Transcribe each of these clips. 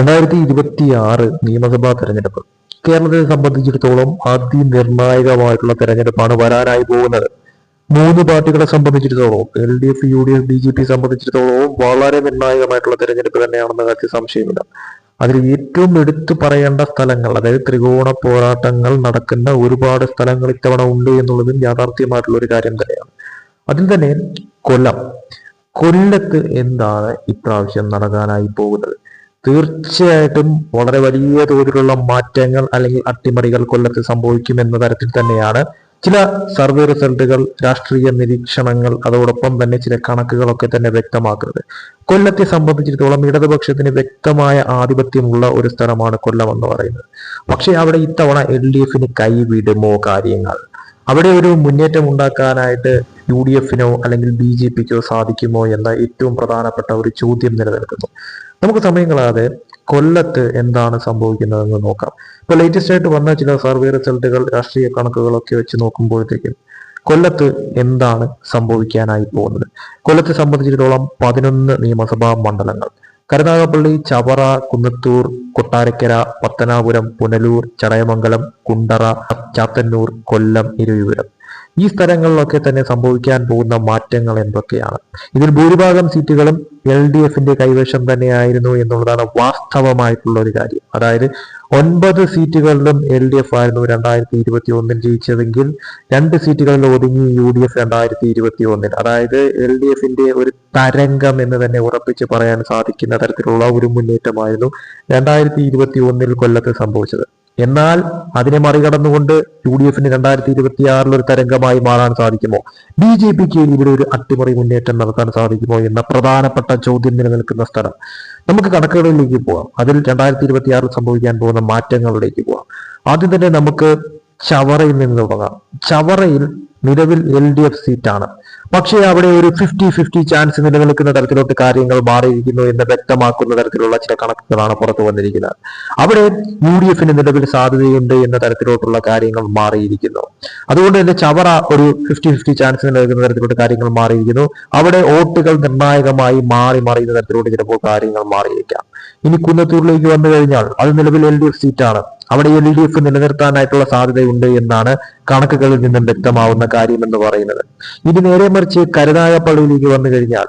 രണ്ടായിരത്തി ഇരുപത്തി ആറ് നിയമസഭാ തെരഞ്ഞെടുപ്പ്. കേരളത്തെ സംബന്ധിച്ചിടത്തോളം അതിനിർണായകമായിട്ടുള്ള തെരഞ്ഞെടുപ്പാണ് വരാനായി പോകുന്നത്. മൂന്ന് പാർട്ടികളെ സംബന്ധിച്ചിടത്തോളം L D F U D F B J P സംബന്ധിച്ചിടത്തോളം വളരെ നിർണായകമായിട്ടുള്ള തെരഞ്ഞെടുപ്പ് തന്നെയാണെന്ന കാര്യത്തിൽ സംശയമില്ല. അതിൽ ഏറ്റവും എടുത്തു പറയേണ്ട സ്ഥലങ്ങൾ അതായത് ത്രികോണ പോരാട്ടങ്ങൾ നടക്കുന്ന ഒരുപാട് സ്ഥലങ്ങൾ ഇത്തവണ ഉണ്ട് എന്നുള്ളതും യാഥാർത്ഥ്യമായിട്ടുള്ള ഒരു കാര്യം തന്നെയാണ്. അതിൽ തന്നെ കൊല്ലം. കൊല്ലത്ത് എന്താണ് ഇപ്രാവശ്യം നടക്കാനായി പോകുന്നത്? തീർച്ചയായിട്ടും വളരെ വലിയ തോതിലുള്ള മാറ്റങ്ങൾ അല്ലെങ്കിൽ അട്ടിമറികൾ കൊല്ലത്ത് സംഭവിക്കും എന്ന തരത്തിൽ തന്നെയാണ് ചില സർവേ റിസൾട്ടുകൾ രാഷ്ട്രീയ നിരീക്ഷണങ്ങൾ അതോടൊപ്പം തന്നെ ചില കണക്കുകളൊക്കെ തന്നെ വ്യക്തമാക്കുന്നത്. കൊല്ലത്തെ സംബന്ധിച്ചിടത്തോളം ഇടതുപക്ഷത്തിന് വ്യക്തമായ ആധിപത്യമുള്ള ഒരു സ്ഥലമാണ് കൊല്ലം എന്ന് പറയുന്നത്. പക്ഷേ അവിടെ ഇത്തവണ എൽ ഡി എഫിന് കൈവിടുമോ കാര്യങ്ങൾ? അവിടെ ഒരു മുന്നേറ്റം ഉണ്ടാക്കാനായിട്ട് യു ഡി എഫിനോ അല്ലെങ്കിൽ ബി ജെ പിക്കോ സാധിക്കുമോ എന്ന ഏറ്റവും പ്രധാനപ്പെട്ട ഒരു ചോദ്യം നിലനിൽക്കുന്നു. നമുക്ക് സമയങ്ങളാതെ കൊല്ലത്ത് എന്താണ് സംഭവിക്കുന്നതെന്ന് നോക്കാം. ഇപ്പൊ ലേറ്റസ്റ്റ് ആയിട്ട് വന്ന ചില സർവേ റിസൾട്ടുകൾ രാഷ്ട്രീയ കണക്കുകളൊക്കെ വെച്ച് നോക്കുമ്പോഴത്തേക്കും കൊല്ലത്ത് എന്താണ് സംഭവിക്കാനായി പോകുന്നത്? കൊല്ലത്തെ സംബന്ധിച്ചിടത്തോളം പതിനൊന്ന് നിയമസഭാ മണ്ഡലങ്ങൾ. കരുനാഗപ്പള്ളി ചവറ കുന്നത്തൂർ കൊട്ടാരക്കര പത്തനാപുരം പുനലൂർ ചടയമംഗലം കുണ്ടറ ചാത്തന്നൂർ കൊല്ലം ഇരുവിപുരം. ഈ സ്ഥലങ്ങളിലൊക്കെ തന്നെ സംഭവിക്കാൻ പോകുന്ന മാറ്റങ്ങൾ എന്തൊക്കെയാണ്? ഇതിൽ ഭൂരിഭാഗം സീറ്റുകളും എൽ ഡി എഫിന്റെ കൈവശം തന്നെയായിരുന്നു എന്നുള്ളതാണ് വാസ്തവമായിട്ടുള്ള ഒരു കാര്യം. അതായത് ഒൻപത് സീറ്റുകളിലും എൽ ഡി എഫ് ആയിരുന്നു രണ്ടായിരത്തി ഇരുപത്തി ഒന്നിൽ ജയിച്ചതെങ്കിൽ രണ്ട് സീറ്റുകളിൽ ഒതുങ്ങി യു ഡി എഫ് രണ്ടായിരത്തി ഇരുപത്തി ഒന്നിൽ അതായത് എൽ ഡി എഫിന്റെ ഒരു തരംഗം എന്ന് തന്നെ ഉറപ്പിച്ച് പറയാൻ സാധിക്കുന്ന തരത്തിലുള്ള ഒരു മുന്നേറ്റമായിരുന്നു രണ്ടായിരത്തി ഇരുപത്തി ഒന്നിൽ കൊല്ലത്ത് സംഭവിച്ചത്. എന്നാൽ അതിനെ മറികടന്നുകൊണ്ട് യു ഡി എഫിന് രണ്ടായിരത്തി ഇരുപത്തി ആറിൽ ഒരു തരംഗമായി മാറാൻ സാധിക്കുമോ? ബി ജെ പിക്ക് ഇവിടെ ഒരു അട്ടിമറി മുന്നേറ്റം നടത്താൻ സാധിക്കുമോ എന്ന പ്രധാനപ്പെട്ട ചോദ്യം നിലനിൽക്കുന്ന സ്ഥലം. നമുക്ക് കണക്കുകളിലേക്ക് പോവാം. അതിൽ രണ്ടായിരത്തി ഇരുപത്തി ആറിൽ സംഭവിക്കാൻ പോകുന്ന മാറ്റങ്ങളിലേക്ക് പോവാം. ആദ്യം തന്നെ നമുക്ക് ചവറയിൽ നിന്ന് തുടങ്ങാം. ചവറയിൽ നിലവിൽ എൽ ഡി എഫ് സീറ്റാണ്. പക്ഷേ അവിടെ ഒരു ഫിഫ്റ്റി ഫിഫ്റ്റി ചാൻസ് നിലനിൽക്കുന്ന തരത്തിലോട്ട് കാര്യങ്ങൾ മാറിയിരിക്കുന്നു എന്ന് വ്യക്തമാക്കുന്ന തരത്തിലുള്ള ചില കണക്കുകളാണ് പുറത്തു വന്നിരിക്കുന്നത്. അവിടെ യു ഡി എഫിന് നിലവിൽ സാധ്യതയുണ്ട് എന്ന തരത്തിലോട്ടുള്ള കാര്യങ്ങൾ മാറിയിരിക്കുന്നു. അതുകൊണ്ട് തന്നെ ചവറ ഒരു ഫിഫ്റ്റി ഫിഫ്റ്റി ചാൻസ് നിലനിൽക്കുന്ന തരത്തിലോട്ട് കാര്യങ്ങൾ മാറിയിരിക്കുന്നു. അവിടെ വോട്ടുകൾ നിർണായകമായി മാറി മറിയുന്ന തരത്തിലോട്ട് ചിലപ്പോൾ കാര്യങ്ങൾ മാറിയേക്കാം. ഇനി കുന്നത്തൂരിലേക്ക് വന്നു കഴിഞ്ഞാൽ അത് നിലവിൽ എൽ ഡി എഫ് സീറ്റാണ്. അവിടെ എൽ ഡി എഫ് നിലനിർത്താനായിട്ടുള്ള സാധ്യതയുണ്ട് എന്നാണ് കണക്കുകളിൽ നിന്നും വ്യക്തമാവുന്ന കാര്യം എന്ന് പറയുന്നത്. ഇത് നേരെ മറിച്ച് കരുനാഗപ്പള്ളിയിലേക്ക് വന്നു കഴിഞ്ഞാൽ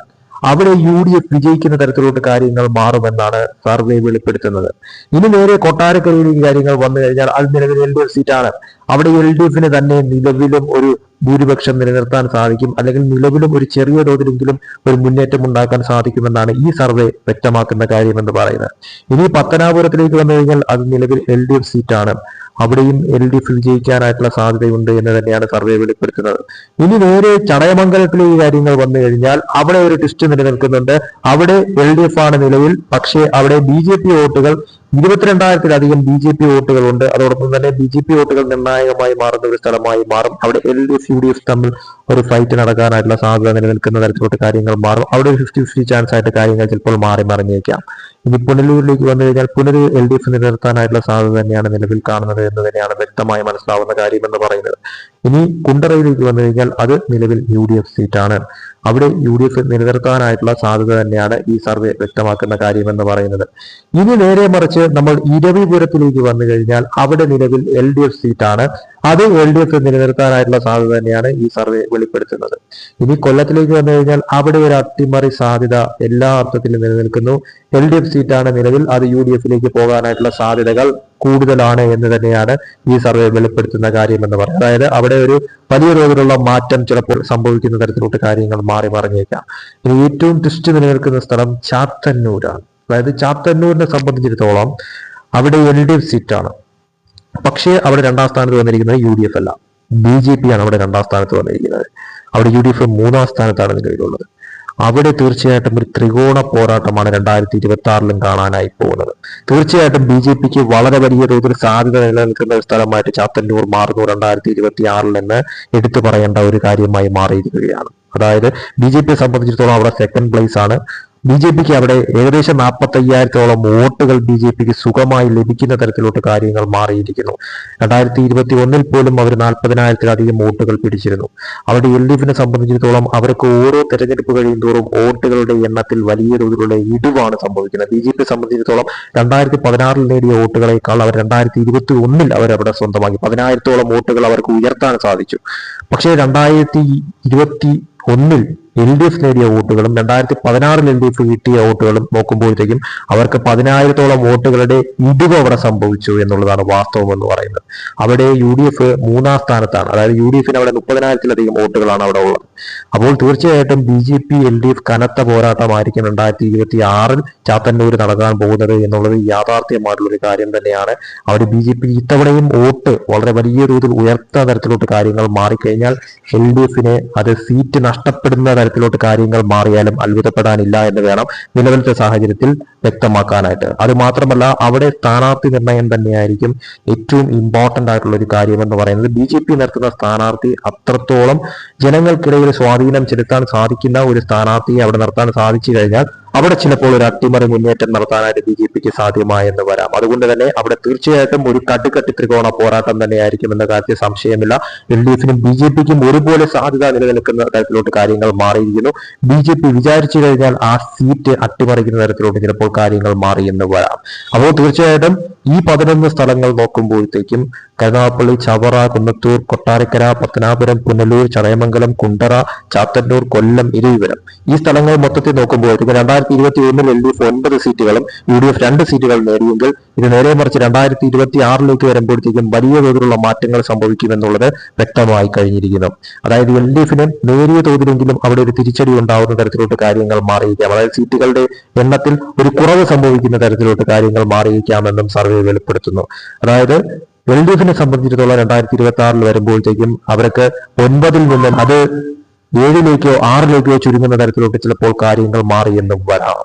അവിടെ യു ഡി എഫ് വിജയിക്കുന്ന തരത്തിലോട്ട് കാര്യങ്ങൾ മാറുമെന്നാണ് സർവേ വെളിപ്പെടുത്തുന്നത്. ഇനി നേരെ കൊട്ടാരക്കരയിലേക്ക് കാര്യങ്ങൾ വന്നു കഴിഞ്ഞാൽ അത് നിലവിൽ എൽ ഡി എഫ് സീറ്റാണ്. അവിടെ എൽ ഡി എഫിന് തന്നെ നിലവിലും ഒരു ഭൂരിപക്ഷം നിലനിർത്താൻ സാധിക്കും. അല്ലെങ്കിൽ നിലവിലും ഒരു ചെറിയ തോതിലെങ്കിലും ഒരു മുന്നേറ്റം ഉണ്ടാക്കാൻ സാധിക്കുമെന്നാണ് ഈ സർവേ വ്യക്തമാക്കുന്ന കാര്യം എന്ന് പറയുന്നത്. ഇനി പത്തനാപുരത്തിലേക്ക് വന്നു കഴിഞ്ഞാൽ അത് നിലവിൽ എൽ ഡി എഫ് സീറ്റാണ്. അവിടെയും എൽ ഡി എഫ് വിജയിക്കാനായിട്ടുള്ള സാധ്യതയുണ്ട് എന്ന് തന്നെയാണ് സർവേ വെളിപ്പെടുത്തുന്നത്. ഇനി നേരെ ചടയമംഗലത്തിലെ ഈ കാര്യങ്ങൾ വന്നു കഴിഞ്ഞാൽ അവിടെ ഒരു ട്വിസ്റ്റ് നിലനിൽക്കുന്നുണ്ട്. അവിടെ എൽ ഡി എഫ് ആണ് നിലവിൽ. പക്ഷേ അവിടെ ബി ജെ പി വോട്ടുകൾ ഇരുപത്തിരണ്ടായിരത്തിലധികം ബി ജെ പി വോട്ടുകളുണ്ട്. അതോടൊപ്പം തന്നെ ബി ജെ പി വോട്ടുകൾ നിർണായകമായി മാറുന്ന ഒരു സ്ഥലമായി മാറും. അവിടെ L D F U D F തമ്മിൽ ഒരു ഫൈറ്റ് നടക്കാനായിട്ടുള്ള സാധ്യത നിലനിൽക്കുന്ന തരത്തിലോട്ട് കാര്യങ്ങൾ മാറും. അവിടെ ഒരു ഫിഫ്റ്റി ഫിഫ്റ്റി ചാൻസ് ആയിട്ട് കാര്യങ്ങൾ ചിലപ്പോൾ മാറി മറിഞ്ഞേക്കാം. ഇനി പുനലൂരിലേക്ക് വന്നു കഴിഞ്ഞാൽ പുനലൂർ എൽ ഡി എഫ് നിലനിർത്താനായിട്ടുള്ള സാധ്യത തന്നെയാണ് നിലവിൽ കാണുന്നത് എന്ന് തന്നെയാണ് വ്യക്തമായി മനസ്സിലാവുന്ന കാര്യം എന്ന് പറയുന്നത്. ഇനി കുണ്ടറയിലേക്ക് വന്നു കഴിഞ്ഞാൽ അത് നിലവിൽ യു ഡി എഫ് സീറ്റാണ് അവിടെ യു ഡി എഫ് നിലനിർത്താനായിട്ടുള്ള സാധ്യത തന്നെയാണ് ഈ സർവേ വ്യക്തമാക്കുന്ന കാര്യം എന്ന് പറയുന്നത്. ഇനി നേരെ മറിച്ച് നമ്മൾ ഇരവിപുരത്തിലേക്ക് വന്നു കഴിഞ്ഞാൽ അവിടെ നിലവിൽ എൽ ഡി എഫ് സീറ്റാണ്. അത് എൽ ഡി എഫ് നിലനിർത്താനായിട്ടുള്ള സാധ്യത തന്നെയാണ് ഈ സർവേ വെളിപ്പെടുത്തുന്നത്. ഇനി കൊല്ലത്തിലേക്ക് വന്നു കഴിഞ്ഞാൽ അവിടെ ഒരു അട്ടിമറി സാധ്യത എല്ലാ അർത്ഥത്തിലും നിലനിൽക്കുന്നു. എൽ ഡി എഫ് സീറ്റാണ് നിലവിൽ. അത് യു ഡി എഫിലേക്ക് പോകാനായിട്ടുള്ള സാധ്യതകൾ കൂടുതലാണ് എന്ന് തന്നെയാണ് ഈ സർവേ വെളിപ്പെടുത്തുന്ന കാര്യം എന്ന് പറയുന്നത്. അതായത് അവിടെ ഒരു വലിയ തോതിലുള്ള മാറ്റം ചിലപ്പോൾ സംഭവിക്കുന്ന തരത്തിലോട്ട് കാര്യങ്ങൾ മാറി മറിഞ്ഞേക്കാം. ഇനി ഏറ്റവും ട്വിസ്റ്റ് നിലനിൽക്കുന്ന സ്ഥലം ചാത്തന്നൂരാണ്. അതായത് ചാത്തന്നൂരിനെ സംബന്ധിച്ചിടത്തോളം അവിടെ എൽ ഡി എഫ് സീറ്റാണ്. പക്ഷേ അവിടെ രണ്ടാം സ്ഥാനത്ത് വന്നിരിക്കുന്നത് യു ഡി എഫ് അല്ല. ബി ജെ പി ആണ് അവിടെ രണ്ടാം സ്ഥാനത്ത് വന്നിരിക്കുന്നത്. അവിടെ യു ഡി എഫ് മൂന്നാം സ്ഥാനത്താണ് നിലവിലുള്ളത്. അവിടെ തീർച്ചയായിട്ടും ഒരു ത്രികോണ പോരാട്ടമാണ് രണ്ടായിരത്തി ഇരുപത്തി ആറിലും കാണാനായി പോകുന്നത്. തീർച്ചയായിട്ടും ബി ജെ പിക്ക് വളരെ വലിയ തോതിൽ സാധ്യത നിലനിൽക്കുന്ന ഒരു സ്ഥലമായിട്ട് ചാത്തന്നൂർ മാറുന്നു രണ്ടായിരത്തി ഇരുപത്തി ആറിൽ നിന്ന് എടുത്തു പറയേണ്ട ഒരു കാര്യമായി മാറിയിരിക്കുകയാണ്. അതായത് ബി ജെ പിയെ സംബന്ധിച്ചിടത്തോളം അവിടെ സെക്കൻഡ് പ്ലേസ് ആണ്. ബി ജെ പിക്ക് അവിടെ ഏകദേശം നാൽപ്പത്തി അയ്യായിരത്തോളം വോട്ടുകൾ ബി ജെ പിക്ക് സുഖമായി ലഭിക്കുന്ന തരത്തിലോട്ട് കാര്യങ്ങൾ മാറിയിരിക്കുന്നു. രണ്ടായിരത്തി ഇരുപത്തി ഒന്നിൽ പോലും അവർ നാൽപ്പതിനായിരത്തിലധികം വോട്ടുകൾ പിടിച്ചിരുന്നു. അവിടെ എൽ ഡി എഫിനെ സംബന്ധിച്ചിടത്തോളം അവർക്ക് ഓരോ തെരഞ്ഞെടുപ്പ് കഴിയും തോറും വോട്ടുകളുടെ എണ്ണത്തിൽ വലിയ തോതിലുള്ള ഇടിവാണ് സംഭവിക്കുന്നത്. ബി ജെ പി സംബന്ധിച്ചിടത്തോളം രണ്ടായിരത്തി പതിനാറിൽ നേടിയ വോട്ടുകളെക്കാൾ അവർ രണ്ടായിരത്തി ഇരുപത്തി ഒന്നിൽ അവരവിടെ സ്വന്തമാക്കി. പതിനായിരത്തോളം വോട്ടുകൾ അവർക്ക് ഉയർത്താൻ സാധിച്ചു. പക്ഷേ രണ്ടായിരത്തി ഇരുപത്തി ഒന്നിൽ എൽ ഡി എഫ് നേടിയ വോട്ടുകളും രണ്ടായിരത്തി പതിനാറിൽ എൽ ഡി എഫ് കിട്ടിയ വോട്ടുകളും നോക്കുമ്പോഴത്തേക്കും അവർക്ക് പതിനായിരത്തോളം വോട്ടുകളുടെ ഇടിവ് അവിടെ സംഭവിച്ചു എന്നുള്ളതാണ് വാസ്തവം എന്ന് പറയുന്നത്. അവിടെ യു ഡി എഫ് മൂന്നാം സ്ഥാനത്താണ്. അതായത് യു ഡി എഫിന് അവിടെ മുപ്പതിനായിരത്തിലധികം വോട്ടുകളാണ് അവിടെ ഉള്ളത്. അപ്പോൾ തീർച്ചയായിട്ടും B J P L D F കനത്ത പോരാട്ടമായിരിക്കും രണ്ടായിരത്തി ഇരുപത്തി ആറിൽ ചാത്തന്നൂർ നടക്കാൻ പോകുന്നത് എന്നുള്ളത് യാഥാർത്ഥ്യമായിട്ടുള്ള ഒരു കാര്യം തന്നെയാണ്. അവർ ബി ജെ പി ഇത്തവണയും വോട്ട് വളരെ വലിയ രീതിയിൽ ഉയർത്ത തരത്തിലോട്ട് കാര്യങ്ങൾ മാറിക്കഴിഞ്ഞാൽ എൽ ഡി എഫിന് അത് സീറ്റ് നഷ്ടപ്പെടുന്ന തരത്തിലോട്ട് കാര്യങ്ങൾ മാറിയാലും അത്ഭുതപ്പെടാനില്ല എന്ന് വേണം നിലവിലത്തെ സാഹചര്യത്തിൽ വ്യക്തമാക്കാനായിട്ട്. അത് മാത്രമല്ല അവിടെ സ്ഥാനാർത്ഥി നിർണയം തന്നെയായിരിക്കും ഏറ്റവും ഇമ്പോർട്ടന്റ് ആയിട്ടുള്ള ഒരു കാര്യം എന്ന് പറയുന്നത്. ബി ജെ പി നിർത്തുന്ന സ്ഥാനാർത്ഥി അത്രത്തോളം ജനങ്ങൾക്കിടയിൽ സ്വാധീനം ചെലുത്താൻ സാധിക്കുന്ന ഒരു സ്ഥാനാർത്ഥിയെ അവിടെ നിർത്താൻ സാധിച്ചു കഴിഞ്ഞാൽ അവിടെ ചിലപ്പോൾ ഒരു അട്ടിമറി മുന്നേറ്റം നടത്താനായിട്ട് ബി ജെ പിക്ക് സാധ്യമായെന്ന് വരാം. അതുകൊണ്ട് തന്നെ അവിടെ തീർച്ചയായിട്ടും ഒരു കടുകട്ടി ത്രികോണ പോരാട്ടം തന്നെയായിരിക്കും എന്ന കാര്യത്തിൽ സംശയമില്ല. എൽ ഡി എഫിനും ബി ജെ പിക്കും ഒരുപോലെ സാധ്യത നിലനിൽക്കുന്ന തരത്തിലോട്ട് കാര്യങ്ങൾ മാറിയിരിക്കുന്നു. ബി ജെ പി വിചാരിച്ചു കഴിഞ്ഞാൽ ആ സീറ്റ് അട്ടിമറിക്കുന്ന തരത്തിലോട്ട് ചിലപ്പോൾ കാര്യങ്ങൾ മാറി എന്ന് വരാം. അപ്പോൾ തീർച്ചയായിട്ടും ഈ പതിനൊന്ന് സ്ഥലങ്ങൾ നോക്കുമ്പോഴത്തേക്കും കരുനാഗപ്പള്ളി ചവറ കുന്നത്തൂർ കൊട്ടാരക്കര പത്തനാപുരം പുനലൂർ ചടയമംഗലം കുണ്ടറ ചാത്തന്നൂർ കൊല്ലം ഇരുവിപുരം ഈ സ്ഥലങ്ങൾ മൊത്തത്തിൽ നോക്കുമ്പോഴത്തേക്കും രണ്ടായിരത്തി ഇരുപത്തി ഒന്നിൽ എൽ ഡി എഫ് ഒൻപത് സീറ്റുകളും യു ഡി എഫ് രണ്ട് സീറ്റുകൾ നേടിയെങ്കിൽ ഇത് നേരെ മറിച്ച് രണ്ടായിരത്തി ഇരുപത്തി ആറിലേക്ക് വരുമ്പോഴത്തേക്കും വലിയ തോതിലുള്ള മാറ്റങ്ങൾ സംഭവിക്കുമെന്നുള്ളത് വ്യക്തമായി കഴിഞ്ഞിരിക്കുന്നു. അതായത് എൽ ഡി എഫിന് നേരിയ തോതിലെങ്കിലും അവിടെ ഒരു തിരിച്ചടി ഉണ്ടാവുന്ന തരത്തിലോട്ട് കാര്യങ്ങൾ മാറിയിരിക്കാം. അതായത് സീറ്റുകളുടെ എണ്ണത്തിൽ ഒരു കുറവ് സംഭവിക്കുന്ന തരത്തിലോട്ട് കാര്യങ്ങൾ മാറിയിരിക്കാമെന്നും സർവേ വെളിപ്പെടുത്തുന്നു. അതായത് എൽ ഡി എഫിനെ സംബന്ധിച്ചിടത്തോളം രണ്ടായിരത്തി ഇരുപത്തി ആറിൽ വരുമ്പോഴത്തേക്കും അവർക്ക് ഒൻപതിൽ നിന്നും അത് ഏഴിലേക്കോ ആറിലേക്കോ ചുരുങ്ങുന്ന തരത്തിലോട്ട് ചിലപ്പോൾ കാര്യങ്ങൾ മാറിയെന്നും വരാം.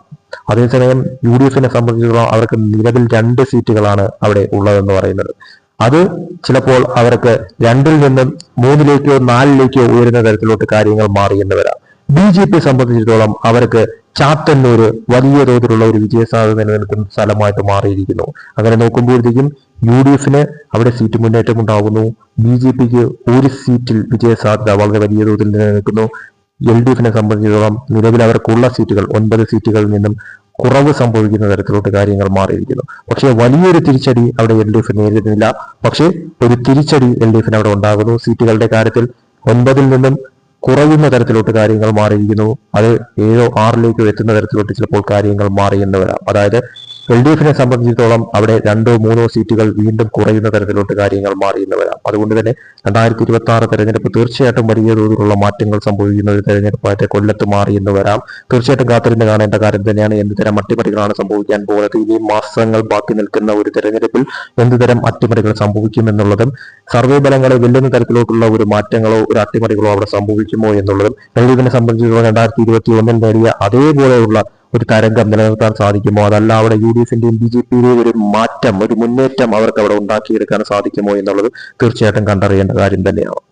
അതേസമയം യു ഡി എഫിനെ സംബന്ധിച്ചിടത്തോളം അവർക്ക് നിലവിൽ രണ്ട് സീറ്റുകളാണ് അവിടെ ഉള്ളതെന്ന് പറയുന്നത്. അത് ചിലപ്പോൾ അവർക്ക് രണ്ടിൽ നിന്നും മൂന്നിലേക്കോ നാലിലേക്കോ ഉയരുന്ന തരത്തിലോട്ട് കാര്യങ്ങൾ മാറിയെന്ന് വരാം. ബി ജെ പി സംബന്ധിച്ചിടത്തോളം അവർക്ക് ചാത്തന്നൂര് വലിയ തോതിലുള്ള ഒരു വിജയസാധ്യത നിലനിൽക്കുന്ന സ്ഥലമായിട്ട് മാറിയിരിക്കുന്നു. അങ്ങനെ നോക്കുമ്പോഴത്തേക്കും യു ഡി എഫിന് അവിടെ സീറ്റ് മുന്നേറ്റം ഉണ്ടാകുന്നു ബി ജെ പിക്ക് ഒരു സീറ്റിൽ വിജയസാധ്യത വളരെ വലിയ തോതിൽ നിലനിൽക്കുന്നു. എൽ ഡി എഫിനെ സംബന്ധിച്ചിടത്തോളം നിലവിൽ അവർക്കുള്ള സീറ്റുകൾ ഒൻപത് സീറ്റുകളിൽ നിന്നും കുറവ് സംഭവിക്കുന്ന തരത്തിലോട്ട് കാര്യങ്ങൾ മാറിയിരിക്കുന്നു. പക്ഷേ വലിയൊരു തിരിച്ചടി അവിടെ എൽ ഡി എഫ് നേരിടുന്നില്ല. പക്ഷേ ഒരു തിരിച്ചടി എൽ ഡി എഫിന് അവിടെ ഉണ്ടാകുന്നു. സീറ്റുകളുടെ കാര്യത്തിൽ ഒൻപതിൽ നിന്നും കുറയുന്ന തരത്തിലോട്ട് കാര്യങ്ങൾ മാറിയിരിക്കുന്നു. അത് ഏഴോ ആറിലേക്കോ എത്തുന്ന തരത്തിലോട്ട് ചിലപ്പോൾ കാര്യങ്ങൾ മാറിയെന്ന് വരാം. അതായത് എൽ ഡി എഫിനെ സംബന്ധിച്ചിടത്തോളം അവിടെ രണ്ടോ മൂന്നോ സീറ്റുകൾ വീണ്ടും കുറയുന്ന തരത്തിലോട്ട് കാര്യങ്ങൾ മാറിയെന്ന് അതുകൊണ്ട് തന്നെ രണ്ടായിരത്തി ഇരുപത്തി ആറ് തെരഞ്ഞെടുപ്പ് തീർച്ചയായിട്ടും വലിയ തോതിലുള്ള മാറ്റങ്ങൾ സംഭവിക്കുന്ന ഒരു തെരഞ്ഞെടുപ്പായിട്ട് കൊല്ലത്ത് മാറിയെന്ന് വരാം. തീർച്ചയായിട്ടും കാത്തിരുന്ന് കാണേണ്ട കാര്യം തന്നെയാണ് എന്തുതരം അട്ടിമറികളാണ് സംഭവിക്കാൻ പോകുന്നത്. ഇനി മാസങ്ങൾ ബാക്കി നിൽക്കുന്ന ഒരു തെരഞ്ഞെടുപ്പിൽ എന്തുതരം അട്ടിമറികൾ സംഭവിക്കുമെന്നുള്ളതും സർവേ ഫലങ്ങളെ വെല്ലുന്ന തരത്തിലോട്ടുള്ള ഒരു മാറ്റങ്ങളോ ഒരു അട്ടിമറികളോ അവിടെ സംഭവിക്കുമോ എന്നുള്ളതും എൽ ഡി എഫിനെ സംബന്ധിച്ചിടത്തോളം രണ്ടായിരത്തി ഇരുപത്തി ഒന്നിൽ നേടിയ അതേപോലെയുള്ള ഒരു തരംഗം നിലനിർത്താൻ സാധിക്കുമോ? അതല്ല അവിടെ യു ഡി എഫിന്റെയും ബി ജെ പിയുടെയും ഒരു മാറ്റം ഒരു മുന്നേറ്റം അവർക്ക് അവിടെ ഉണ്ടാക്കിയെടുക്കാൻ സാധിക്കുമോ എന്നുള്ളത് തീർച്ചയായിട്ടും കണ്ടറിയേണ്ട കാര്യം തന്നെയാണ്.